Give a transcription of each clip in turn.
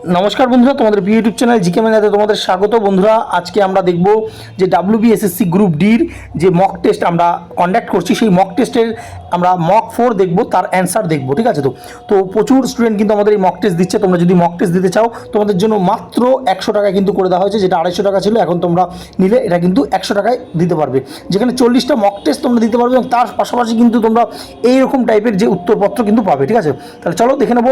নমস্কার বন্ধুরা, তোমাদের ইউটিউব চ্যানেল জিকে ম্যানাতে তোমাদের স্বাগত। বন্ধুরা, আজকে আমরা দেখব যে ডাব্লিউবিএসএসসি গ্রুপ ডির যে মক টেস্ট আমরা কন্ডাক্ট করছি, সেই মক টেস্টের আমরা মক ফোর দেখব, তার অ্যান্সার দেখব, ঠিক আছে তো? তো প্রচুর স্টুডেন্ট কিন্তু আমাদের এই মক টেস্ট দিচ্ছে, তোমরা যদি মক টেস্ট দিতে চাও, তোমাদের জন্য মাত্র একশো টাকা কিন্তু করে দেওয়া হয়েছে, যেটা আড়াইশো টাকা ছিল, এখন তোমরা নিলে, এটা কিন্তু একশো টাকায় দিতে পারবে। যেখানে চল্লিশটা মক টেস্ট তোমরা দিতে পারবে, এবং তার পাশাপাশি কিন্তু তোমরা এইরকম টাইপের যে উত্তরপত্র কিন্তু পাবে, ঠিক আছে? তাহলে চলো দেখে নেব।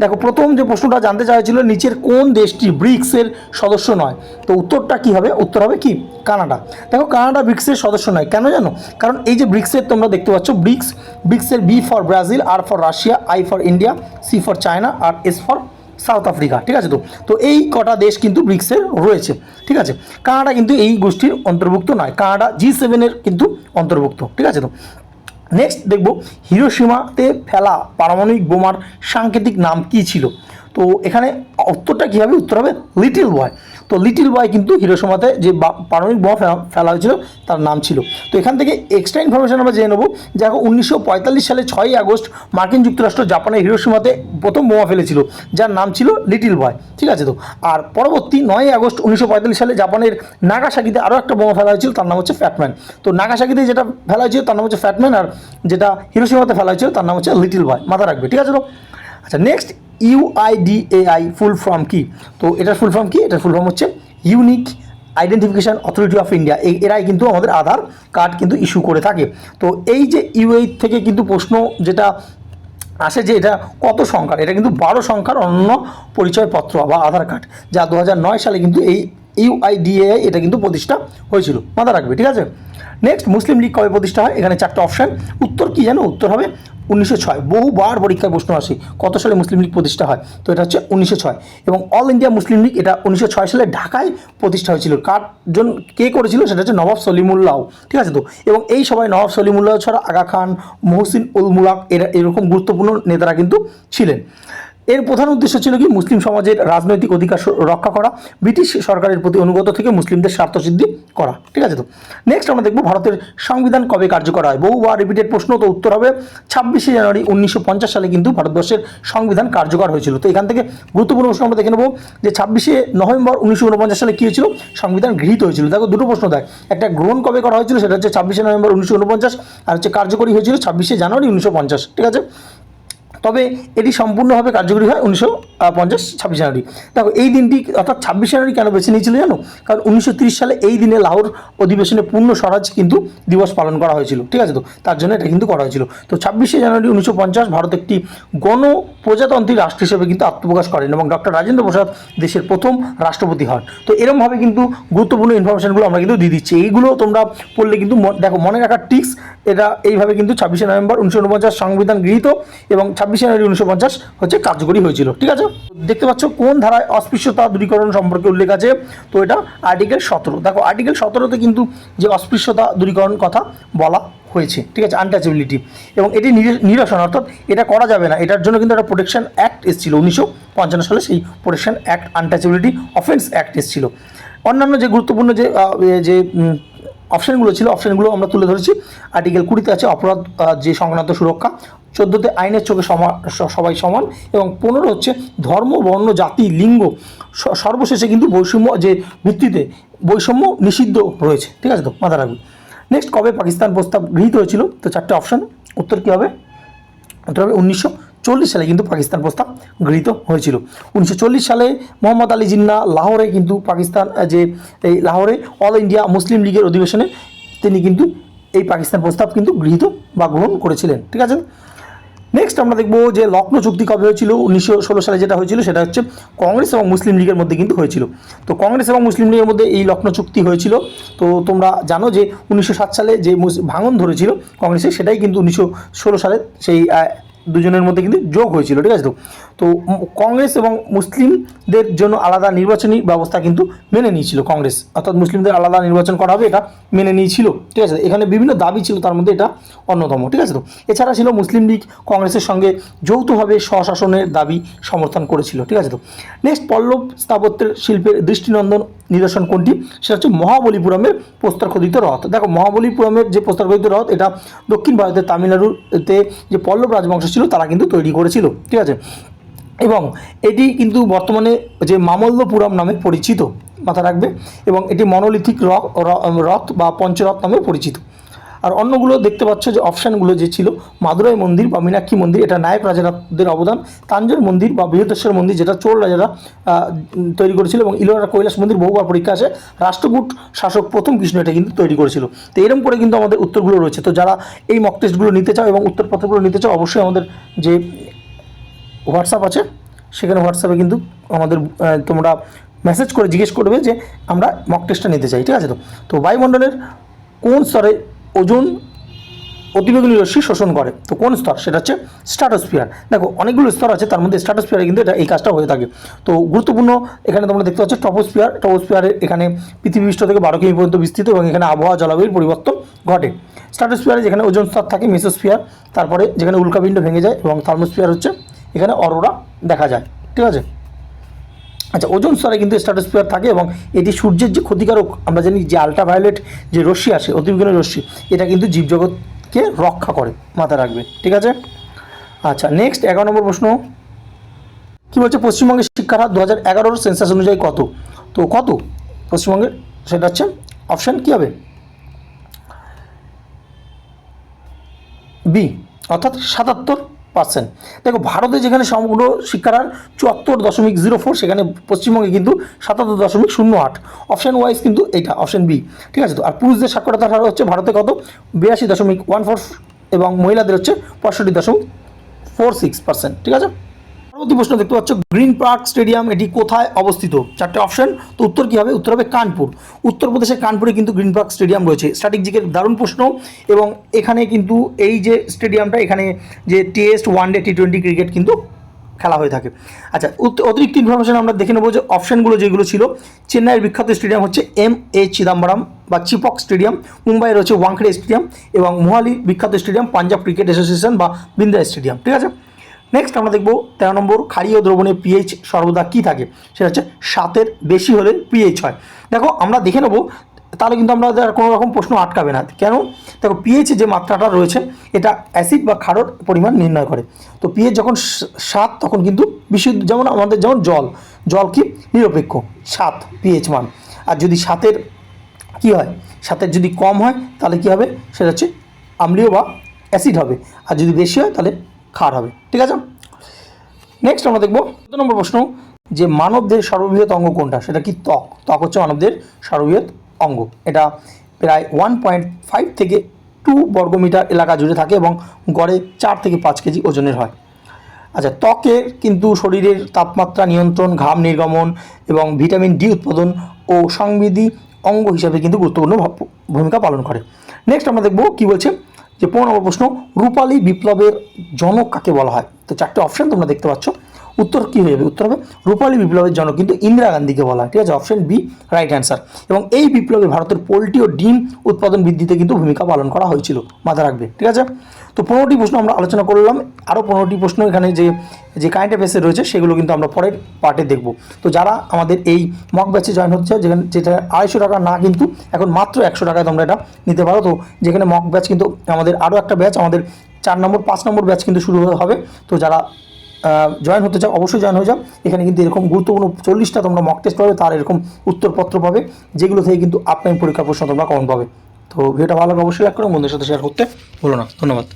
দেখো, প্রথম যে প্রশ্নটা জানতে হয়েছিল নিচের কোন দেশটি ব্রিক্সের সদস্য নয়? তো উত্তরটা কি হবে? উত্তর হবে কি? কানাডা। দেখো, কানাডা ব্রিক্সের সদস্য নয়। কেন জানো? কারণ এই যে ব্রিক্সের তোমরা দেখতে পাচ্ছ, BRICS, ব্রিক্সের B for Brazil, R for Russia, I for India, C for China, R S for South Africa. ঠিক আছে তো? তো এই কটা দেশ কিন্তু ব্রিক্সের রয়েছে। ঠিক আছে? কানাডা কিন্তু এই গোষ্ঠীর অন্তর্ভুক্ত নয়। কানাডা জি সেভেনের কিন্তু অন্তর্ভুক্ত। ঠিক আছে তো? নেক্সট দেখব হিরোসীমাতে ফেলা পারমাণবিক বোমার সাংকেতিক নাম কি ছিল? তো এখানে উত্তরটা কী হবে উত্তর হবে? লিটিল বয় তো লিটিল বয় কিন্তু হিরোসীমাতে যে পারমাণবিক বোমা ফেলা- হয়েছিল, তার নাম ছিল। তো এখান থেকে এক্সট্রা ইনফরমেশন আমরা জেনে নেব যে উনিশশো সালে ছয়ই আগস্ট মার্কিন যুক্তরাষ্ট্র জাপানের হিরোসীমাতে প্রথম বোমা ফেলেছিল, যার নাম ছিল লিটিল বয় ঠিক আছে তো? আর পরবর্তী নয়ই আগস্ট উনিশশো পঁয়তাল্লিশ সালে জাপানের নাগাসাকিতে আরও একটা বোমা ফেলা হয়েছিল, তার নাম হচ্ছে ফ্যাটম্যান তো নাগাসাকিতে যেটা ফেলা হয়েছিল, তার নাম হচ্ছে ফ্যাটম্যান আর যেটা হিরোসীমাতে ফেলা হয়েছিল, তার নাম হচ্ছে লিটিল বয় মাথা রাখবে, ঠিক আছে তো? আচ্ছা নেক্সট ইউআইডিএআই ফুল ফর্ম কি তো এটার ফুল ফর্ম কি এটার ফুল ফর্ম হচ্ছে unique identification authority of India এরাই কিন্তু আমাদের আধার কার্ড কিন্তু ইস্যু করে থাকে। তো এই যে ইউএই থেকে কিন্তু প্রশ্ন যেটা আসে যে এটা কত সংখ্যার, এটা কিন্তু বারো সংখ্যার অন্য পরিচয়পত্র বা আধার কার্ড, যা দু সালে কিন্তু এই ইউআইডিএআই এটা কিন্তু প্রতিষ্ঠা হয়েছিল। মাথা রাখবে, ঠিক আছে? নেক্সট মুসলিম লীগ কবে প্রতিষ্ঠা হয়? এখানে চারটে অপশান উত্তর কি জানো উত্তর হবে উনিশশো ছয়, বহুবার পরীক্ষায় প্রশ্ন আসে কত সালে মুসলিম লীগ প্রতিষ্ঠা হয়? তো এটা হচ্ছে উনিশশো ছয়। এবং অল ইন্ডিয়া মুসলিম লীগ এটা উনিশশো ছয় সালে ঢাকায় প্রতিষ্ঠা হয়েছিল। কার জন কে করেছিল? সেটা হচ্ছে নবাব সলিমুল্লাহ। ঠিক আছে তো? এবং এই সবাই নবাব সলিমুল্লাহ ছাড়া আগা খান মহসিন উল মুলাক এরা এরকম গুরুত্বপূর্ণ নেতারা কিন্তু ছিলেন। এর প্রধান উদ্দেশ্য ছিল কি? মুসলিম সমাজের রাজনৈতিক অধিকার রক্ষা করা, ব্রিটিশ সরকারের প্রতি অনুগত থেকে মুসলিমদের স্বার্থসিদ্ধি করা। ঠিক আছে তো? নেক্সট আমরা দেখব ভারতের সংবিধান কবে কার্যকর হয়। বহুবার রিপিটেড প্রশ্ন, তো উত্তর হবে ছাব্বিশে জানুয়ারি উনিশশো পঞ্চাশ সালে কিন্তু ভারতবর্ষের সংবিধান কার্যকর হয়েছিল। তো এখান থেকে গুরুত্বপূর্ণ প্রশ্ন আমরা দেখে নেব যে ছাব্বিশে নভেম্বর উনিশশো উনপঞ্চাশ সালে কী হয়েছিল? সংবিধান গৃহীত হয়েছিল। দেখো, দুটো প্রশ্ন দেয়। একটা গ্রহণ কবে করা হয়েছিল? সেটা হচ্ছে ছাব্বিশে নভেম্বর উনিশশো উনপঞ্চাশ আর হচ্ছে কার্যকরী হয়েছিল ছাব্বিশে জানুয়ারি উনিশশো পঞ্চাশ। ঠিক আছে? তবে এটি সম্পূর্ণভাবে কার্যকরী হয় উনিশশো পঞ্চাশ, ছাব্বিশ জানুয়ারি। দেখো, এই দিনটি অর্থাৎ ছাব্বিশ জানুয়ারি কেন বেছে নিয়েছিল জানো? কারণ উনিশশো সালে এই দিনে লাহোর অধিবেশনে পূর্ণ স্বরাজ কিন্তু দিবস পালন করা হয়েছিল। ঠিক আছে তো? তার জন্য এটা কিন্তু করা হয়েছিল। তো ছাব্বিশে জানুয়ারি উনিশশো পঞ্চাশ ভারত একটি গণ প্রজাতান্ত্রিক রাষ্ট্র হিসেবে কিন্তু আত্মপ্রকাশ করেন এবং ডক্টর রাজেন্দ্র প্রসাদ দেশের প্রথম রাষ্ট্রপতি হন। তো এরমভাবে কিন্তু গুরুত্বপূর্ণ ইনফরমেশনগুলো আমরা কিন্তু দিয়ে দিচ্ছি। এইগুলো তোমরা পড়লে কিন্তু দেখো, মনে রাখার টিক্স, এটা এইভাবে কিন্তু ছাব্বিশে নভেম্বর উনিশশো উনপঞ্চাশ সংবিধান গৃহীত এবং ছাব্বিশে জানুয়ারি উনিশশো পঞ্চাশ হচ্ছে কার্যকরী হয়েছিল। ঠিক আছে? দেখতে পাচ্ছ কোন ধারায় অস্পৃশ্যতা দূরীকরণ সম্পর্কে উল্লেখ আছে? তো এটা আর্টিকেল সতেরো। দেখো আর্টিকেল সতেরোতে কিন্তু যে অস্পৃশ্যতা দূরীকরণ কথা বলা হয়েছে, ঠিক আছে? আনটাচেবিলিটি এবং এটি নিরে- নিরসন, অর্থাৎ এটা করা যাবে না। এটার জন্য কিন্তু একটা প্রোটেকশন অ্যাক্ট এসেছিল। উনিশশো পঞ্চান্ন সালে সেই protection act untouchability offence act এসেছিল। অন্যান্য যে গুরুত্বপূর্ণ যে যে অপশানগুলো ছিল, অপশানগুলো আমরা তুলে ধরেছি। আর্টিকেল কুড়িতে আছে অপরাধ যে সংক্রান্ত সুরক্ষা। চোদ্দোতে আইনের চোখে সবাই সমান। এবং পনেরো হচ্ছে ধর্ম, বর্ণ, জাতি, লিঙ্গ। সর্বশেষে কিন্তু বৈষম্য, যে ভিত্তিতে বৈষম্য নিষিদ্ধ রয়েছে। ঠিক আছে তো? মাথা রাখবে। নেক্সট কবে পাকিস্তান প্রস্তাব গৃহীত হয়েছিল? তো চারটে অপশান। উত্তর কী হবে? উত্তর হবে উনিশশো চল্লিশ সালে কিন্তু পাকিস্তান প্রস্তাব গৃহীত হয়েছিল। উনিশশো চল্লিশ সালে মোহাম্মদ আলী জিন্না লাহোরে কিন্তু পাকিস্তান যে এই লাহোরে অল ইন্ডিয়া মুসলিম লীগের অধিবেশনে তিনি কিন্তু এই পাকিস্তান প্রস্তাব কিন্তু গৃহীত বা গ্রহণ করেছিলেন। ঠিক আছে? নেক্সট আমরা দেখব যে লখনৌ চুক্তি কবে হয়েছিল? উনিশশো ষোলো সালে যেটা হয়েছিল সেটা হচ্ছে কংগ্রেস এবং মুসলিম লীগের মধ্যে কিন্তু হয়েছিল। তো কংগ্রেস এবং মুসলিম লীগের মধ্যে এই লখনৌ চুক্তি হয়েছিল। তো তোমরা জানো যে উনিশশো সাত সালে যে ভাঙন ধরেছিল কংগ্রেসের সেটাই কিন্তু উনিশশো ষোলো সালে সেই দুজনের মধ্যে কিন্তু যোগ হয়েছিল, ঠিক আছে তো? তো কংগ্রেস এবং মুসলিমদের জন্য আলাদা নির্বাচনী ব্যবস্থা কিন্তু মেনে নিয়েছিল কংগ্রেস। অর্থাৎ মুসলিমদের আলাদা নির্বাচন করা হবে, এটা মেনে নিয়েছিল, ঠিক আছে? এখানে বিভিন্ন দাবি ছিল, তার মধ্যে এটা অন্যতম, ঠিক আছে তো? এছাড়া ছিল মুসলিম লীগ, কংগ্রেসের সঙ্গে যৌথভাবে স্বশাসনের দাবি সমর্থন করেছিল, ঠিক আছে তো? নেক্সট পল্লব স্থাপত্যের শিল্পের দৃষ্টিনন্দন নিদর্শন কোনটি? সেটা হচ্ছে মহাবলীপুরমের প্রস্তরখোদিত রথ। দেখো, মহাবলীপুরমের যে প্রস্তরখোদিত রথ, এটা দক্ষিণ ভারতের তামিলনাড়ুতে যে পল্লব রাজবংশ ছিল, তারা কিন্তু তৈরি করেছিল, ঠিক আছে? এবং এটি কিন্তু বর্তমানে যে মামল্লপুরম নামে পরিচিত মাথা রাখবে, এবং এটি মনোলিথিক রক রথ বা পঞ্চরথ নামে পরিচিত। আর অন্যগুলো দেখতে পাচ্ছ যে অপশানগুলো যে ছিল, মাদুরাই মন্দির বা মীনাক্ষী মন্দির, এটা নায়ক রাজাদের অবদান, তাঞ্জোর মন্দির বা বৃহদেশ্বর মন্দির যেটা চোর রাজারা তৈরি করেছিল এবং ইলোরা কৈলাস মন্দির বহুবার পরীক্ষা আসে, রাষ্ট্রকূট শাসক প্রথম কৃষ্ণ এটা কিন্তু তৈরি করেছিল। তো এরকম করে কিন্তু আমাদের উত্তরগুলো রয়েছে। তো যারা এই মক টেস্টগুলো নিতে চাও এবং উত্তরপত্রগুলো নিতে চাও, অবশ্যই আমাদের যে হোয়াটসঅ্যাপ আছে, সেখানে হোয়াটসঅ্যাপে কিন্তু আমাদের তোমরা মেসেজ করে জিজ্ঞেস করবে যে আমরা মক টেস্টটা নিতে চাই, ঠিক আছে তো? তো বায়ুমণ্ডলের কোন স্তরে ওজন অতিবেগুনি রশ্মি শোষণ করে। তো কোন স্তর? সেটা হচ্ছে স্ট্রাটোস্ফিয়ার দেখো, অনেকগুলো স্তর আছে, তার মধ্যে স্ট্রাটোস্ফিয়ারে কিন্তু এটা এই কাজটা হয়ে থাকে। তো গুরুত্বপূর্ণ, এখানে তোমরা দেখতে পাচ্ছ টপোস্ফিয়ার টপোস্ফিয়ারে এখানে পৃথিবী পৃষ্ঠ থেকে বারো কিমি পর্যন্ত বিস্তৃত এবং এখানে আবহাওয়া জলবায়ুর পরিবর্তন ঘটে। স্ট্রাটোস্ফিয়ারে যেখানে ওজন স্তর থাকে মেসোস্ফিয়ার তারপরে যেখানে উল্কাপিণ্ড ভেঙে যায় এবং থার্মোস্ফিয়ার হচ্ছে এখানে অরোরা দেখা যায়। ঠিক আছে? আচ্ছা ওজন স্তরে কিন্তু স্ট্রাটোস্ফিয়ার থাকে এবং এটি সূর্যের যে ক্ষতিকারক, আমরা জানি যে আলট্রাভায়োলেট যে রশ্মি আসে অতিবেগুনি রশ্মি, এটা কিন্তু জীবজগৎকে রক্ষা করে, মাথায় রাখবে, ঠিক আছে? আচ্ছা নেক্সট এগারো নম্বর প্রশ্ন। কী বলছে? পশ্চিমবঙ্গের শিক্ষার হার দু হাজার এগারোর সেন্সাস অনুযায়ী কত? তো কত? পশ্চিমবঙ্গের, সেটা হচ্ছে অপশান কী হবে? বি অর্থাৎ সাতাত্তর। পার্সেন্ট। দেখো, ভারতে যেখানে সমগ্র শিক্ষার হার চুয়াত্তর দশমিক জিরো ফোর, সেখানে পশ্চিমবঙ্গে কিন্তু সাতাত্তর দশমিক শূন্য আট। অপশান ওয়াইজ কিন্তু এটা অপশান বি ঠিক আছে তো? আর পুরুষদের সাক্ষরতার হার হচ্ছে ভারতে কত? বিরাশি দশমিক ওয়ান ফোর এবং মহিলাদের হচ্ছে পঁয়ষট্টি দশমিক ফোর সিক্স পার্সেন্ট। ঠিক আছে? পরবর্তী প্রশ্ন দেখতে পাচ্ছ, গ্রিন পার্ক স্টেডিয়াম এটি কোথায় অবস্থিত? চারটে অপশন, তো উত্তর কী হবে? উত্তর হবে কানপুর। উত্তরপ্রদেশের কানপুরে কিন্তু গ্রিন পার্ক স্টেডিয়াম রয়েছে। স্ট্র্যাটেজিকের দারুণ প্রশ্ন, এবং এখানে কিন্তু এই যে স্টেডিয়ামটা, এখানে যে test one day T twenty cricket কিন্তু খেলা হয়ে থাকে। আচ্ছা অতিরিক্ত ইনফরমেশন আমরা দেখে নেব যে অপশনগুলো যেগুলো ছিল। চেন্নাইয়ের বিখ্যাত স্টেডিয়াম হচ্ছে এম এ চিদাম্বরম বা চিপক স্টেডিয়াম। মুম্বাইয়ের হচ্ছে ওয়াংখেড়ে স্টেডিয়াম এবং মোহালি বিখ্যাত স্টেডিয়াম পাঞ্জাব ক্রিকেট অ্যাসোসিয়েশন বা বিন্দা স্টেডিয়াম। ঠিক আছে? নেক্সট আমরা দেখব তেরো নম্বর ক্ষারীয় দ্রবণে পিএইচ সর্বদা কী থাকে? সেটা হচ্ছে সাতের বেশি হলে পিএইচ হয়। দেখো, আমরা দেখে নেব, তাহলে কিন্তু আমরা কোনো রকম প্রশ্ন আটকাবে না। কেন? দেখো পিএইচ যে মাত্রাটা রয়েছে, এটা অ্যাসিড বা ক্ষারর পরিমাণ নির্ণয় করে। তো পিএইচ যখন সাত, তখন কিন্তু বিশুদ্ধ, যেমন আমাদের, যেমন জল। জল কি? নিরপেক্ষ। সাত পিএইচ মান। আর যদি সাতের কি হয়? সাতের যদি কম হয়, তাহলে কি হবে? সেটা হচ্ছে আম্লীয় বা অ্যাসিড হবে। আর যদি বেশি হয়, তাহলে ক্ষার হবে, ঠিক আছে? নেক্সট আমরা দেখব চোদ্দ নম্বর প্রশ্ন, যে মানবদের সর্ববৃহৎ অঙ্গ কোনটা? সেটা কি ত্বক? ত্বক হচ্ছে মানবদের সর্ববৃহৎ অঙ্গ। এটা প্রায় ওয়ান পয়েন্ট ফাইভ থেকে টু বর্গমিটার এলাকা জুড়ে থাকে এবং গড়ে চার থেকে পাঁচ কেজি ওজনের হয়। আচ্ছা ত্বকের কিন্তু শরীরের তাপমাত্রা নিয়ন্ত্রণ, ঘাম নির্গমন এবং ভিটামিন ডি উৎপাদন ও সংবিধি অঙ্গ হিসাবে কিন্তু গুরুত্বপূর্ণ ভূমিকা পালন করে। নেক্সট আমরা দেখব কি বলছে? যে পনেরো নম্বর প্রশ্ন রূপালী বিপ্লবের জনক কাকে বলা হয়? তো চারটে অপশন তোমরা দেখতে পাচ্ছ। উত্তর কী হয়ে যাবে? উত্তর হবে রূপালী বিপ্লবের জনক, কিন্তু ইন্দিরা গান্ধীকে বলা ঠিক আছে অপশন বি রাইট অ্যান্সার এবং এই বিপ্লবে ভারতের পোলট্রি ও ডিম উৎপাদন বৃদ্ধিতে কিন্তু ভূমিকা পালন করা হয়েছিল। মাথা রাখবে, ঠিক আছে? তো পনেরোটি প্রশ্ন আমরা আলোচনা করলাম। আরও পনেরোটি প্রশ্ন এখানে যে যে কারেন্ট অ্যাফেয়ার্সে রয়েছে, সেগুলো কিন্তু আমরা পরের পার্টে দেখব। তো যারা আমাদের এই মক ব্যাচে জয়েন হচ্ছে, যেখানে, যেটা আড়াইশো টাকা না কিন্তু এখন মাত্র একশো টাকায় তোমরা এটা নিতে পারো। তো যেখানে মক ব্যাচ কিন্তু আমাদের আরও একটা ব্যাচ আমাদের চার নম্বর, পাঁচ নম্বর ব্যাচ কিন্তু শুরু হবে। তো যারা জয়েন হতে চাও, অবশ্যই জয়েন হয়ে যাও। এখানে কিন্তু এরকম গুরুত্বপূর্ণ চল্লিশটা তোমরা মক টেস্ট পাবে, তার এরকম উত্তরপত্র পাবে, যেগুলো থেকে কিন্তু আপলাইন পরীক্ষা প্রশ্ন তোমরা কমন পাবে। তো ভিডিওটা ভালো লাগলে অবশ্যই লাইক করো, বন্ধুদের সাথে শেয়ার করতে বলো না। ধন্যবাদ।